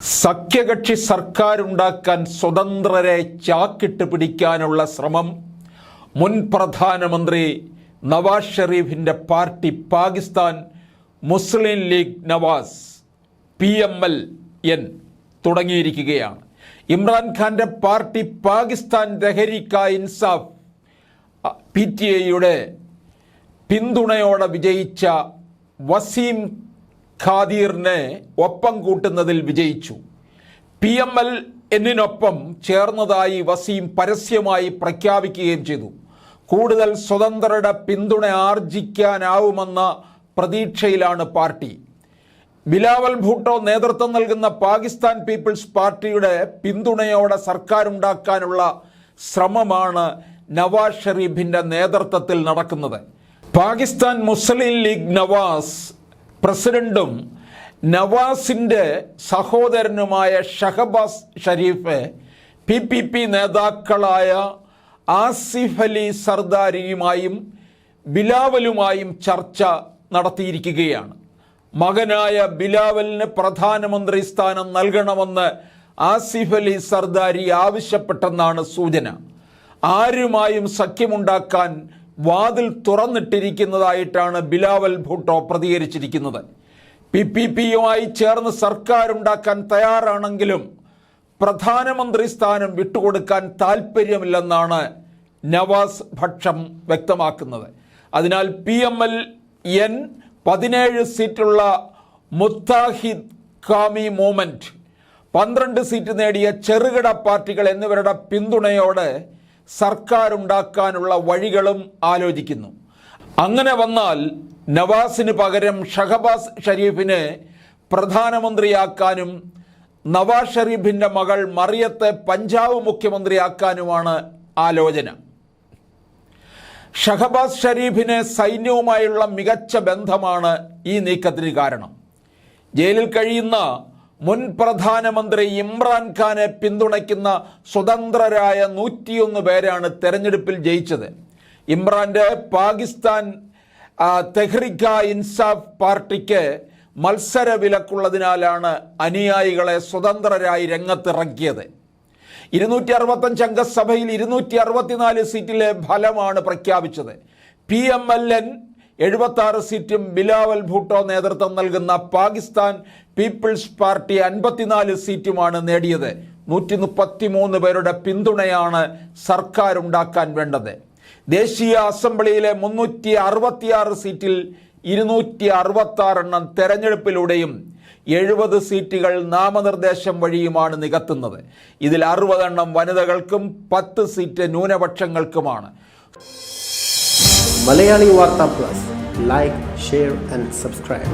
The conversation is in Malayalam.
സഖ്യകക്ഷി സർക്കാരുണ്ടാക്കാൻ സ്വതന്ത്രരെ ചാക്കിട്ട് പിടിക്കാനുള്ള ശ്രമം മുൻ പ്രധാനമന്ത്രി Nawaz ഷെറീഫിന്റെ party Pakistan Muslim League Nawaz P M L N തുടങ്ങിയിരിക്കുകയാണ്. ഇമ്രാൻഖാന്റെ party Pakistan Tehreek Insaf P T എയുടെ പിന്തുണയോടെ വിജയിച്ച വസീം ഖാദീറിനെ ഒപ്പം കൂട്ടുന്നതിൽ വിജയിച്ചു. പി എം എൽ എന്നിനൊപ്പം ചേർന്നതായി വസീം പരസ്യമായി പ്രഖ്യാപിക്കുകയും ചെയ്തു. കൂടുതൽ സ്വതന്ത്രരുടെ പിന്തുണ ആർജിക്കാനാവുമെന്ന പ്രതീക്ഷയിലാണ് പാർട്ടി. ബിലാവൽ ഭൂട്ടോ നേതൃത്വം നൽകുന്ന പാകിസ്ഥാൻ പീപ്പിൾസ് പാർട്ടിയുടെ പിന്തുണയോടെ സർക്കാരുണ്ടാക്കാനുള്ള ശ്രമമാണ് നവാസ് ഷെറീഫിന്റെ നേതൃത്വത്തിൽ നടക്കുന്നത്. പാകിസ്ഥാൻ മുസ്ലിം ലീഗ് നവാസ് പ്രസിഡന്റും നവാസിന്റെ സഹോദരനുമായ Shahbaz Sharif P P P നേതാക്കളായ ആസിഫ് അലി സർദാരിയുമായും ബിലാവലുമായും ചർച്ച നടത്തിയിരിക്കുകയാണ്. മകനായ ബിലാവലിന് പ്രധാനമന്ത്രി സ്ഥാനം നൽകണമെന്ന് ആസിഫ് അലി സർദാരി ആവശ്യപ്പെട്ടെന്നാണ് സൂചന. ആരുമായും സഖ്യമുണ്ടാക്കാൻ വാതിൽ തുറന്നിട്ടിരിക്കുന്നതായിട്ടാണ് ബിലാവൽ ഭൂട്ടോ പ്രതികരിച്ചിരിക്കുന്നത്. പി പി പിയുമായി ചേർന്ന് സർക്കാരുണ്ടാക്കാൻ തയ്യാറാണെങ്കിലും പ്രധാനമന്ത്രി സ്ഥാനം വിട്ടുകൊടുക്കാൻ താല്പര്യമില്ലെന്നാണ് നവാസ് ഭക്ഷം വ്യക്തമാക്കുന്നത്. അതിനാൽ പി എം എൽ എൻ പതിനേഴ് സീറ്റുള്ള മുത്താഹിദ് കാമി മൂവ്മെന്റ് പന്ത്രണ്ട് സീറ്റ് നേടിയ ചെറുകിട പാർട്ടികൾ എന്നിവരുടെ പിന്തുണയോടെ സർക്കാരുണ്ടാക്കാനുള്ള വഴികളും ആലോചിക്കുന്നു. അങ്ങനെ വന്നാൽ നവാസിന് പകരം ഷഹബാസ് ഷരീഫിനെ പ്രധാനമന്ത്രിയാക്കാനും നവാസ് ഷരീഫിന്റെ മകൾ മറിയത്തെ പഞ്ചാബ് മുഖ്യമന്ത്രിയാക്കാനുമാണ് ആലോചന. ഷഹബാസ് ഷരീഫിന് സൈന്യവുമായുള്ള മികച്ച ബന്ധമാണ് ഈ നീക്കത്തിന് കാരണം. ജയിലിൽ കഴിയുന്ന മുൻ പ്രധാനമന്ത്രി ഇമ്രാൻഖാനെ പിന്തുണയ്ക്കുന്ന സ്വതന്ത്രരായ നൂറ്റിയൊന്ന് പേരാണ് തെരഞ്ഞെടുപ്പിൽ ജയിച്ചത്. ഇമ്രാന്റെ പാകിസ്ഥാൻ തെഹ്രിക ഇൻസാഫ് പാർട്ടിക്ക് മത്സര വിലക്കുള്ളതിനാലാണ് അനുയായികളെ സ്വതന്ത്രരായി രംഗത്തിറക്കിയത്. ഇരുന്നൂറ്റി അറുപത്തഞ്ച് അംഗസഭയിൽ ഇരുന്നൂറ്റി അറുപത്തിനാല് സീറ്റിലെ ഫലമാണ് പ്രഖ്യാപിച്ചത്. പി എം എൽ എൻ എഴുപത്തി സീറ്റും ബിലാവൽ ഭൂട്ടോ നേതൃത്വം നൽകുന്ന പാകിസ്ഥാൻ പീപ്പിൾസ് പാർട്ടി അൻപത്തിനാല് സീറ്റുമാണ് നേടിയത്. നൂറ്റി മുപ്പത്തി മൂന്ന് പേരുടെ പിന്തുണയാണ് സർക്കാർ ഉണ്ടാക്കാൻ വേണ്ടത്. ദേശീയ അസംബ്ലിയിലെ മുന്നൂറ്റി അറുപത്തിയാറ് സീറ്റിൽ ഇരുന്നൂറ്റി അറുപത്തി എണ്ണം തെരഞ്ഞെടുപ്പിലൂടെയും എഴുപത് സീറ്റുകൾ നാമനിർദ്ദേശം വഴിയുമാണ് നികത്തുന്നത്. ഇതിൽ അറുപതെണ്ണം വനിതകൾക്കും പത്ത് seat ന്യൂനപക്ഷങ്ങൾക്കുമാണ്. Malayali Vartha plus. Like share and subscribe.